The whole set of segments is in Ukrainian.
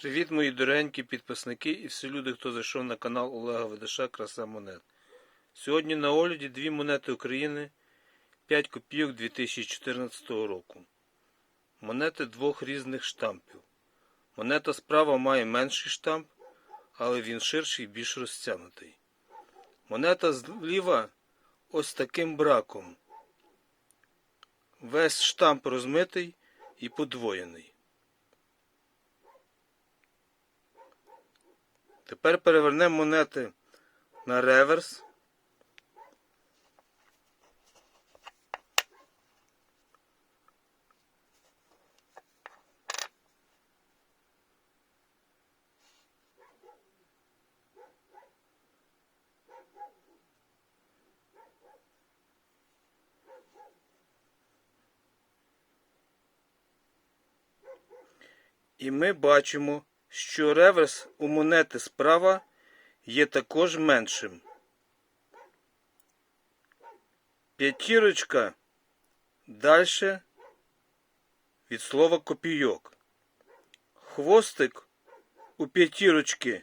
Привіт, мої дорогенькі підписники і всі люди, хто зайшов на канал Олега Ведеша Краса Монет. Сьогодні на огляді дві монети України 5 копійок 2014 року. Монети двох різних штампів. Монета справа має менший штамп, але він ширший і більш розтягнутий. Монета зліва ось таким браком. Весь штамп розмитий і подвоєний. Тепер перевернемо монети на реверс. І ми бачимо, що реверс у монети справа є також меншим. П'ятірочка далі від слова копійок. Хвостик у п'ятірочки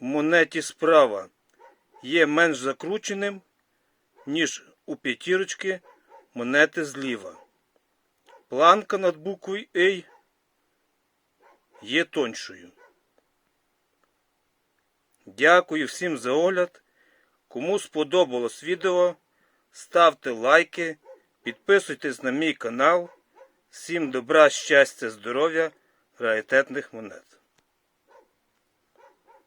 в монеті справа є менш закрученим, ніж у п'ятірочки монети зліва. Планка над буквою A є тоншою. Дякую всім за огляд. Кому сподобалось відео, ставте лайки, підписуйтесь на мій канал. Всім добра, щастя, здоров'я, раритетних монет.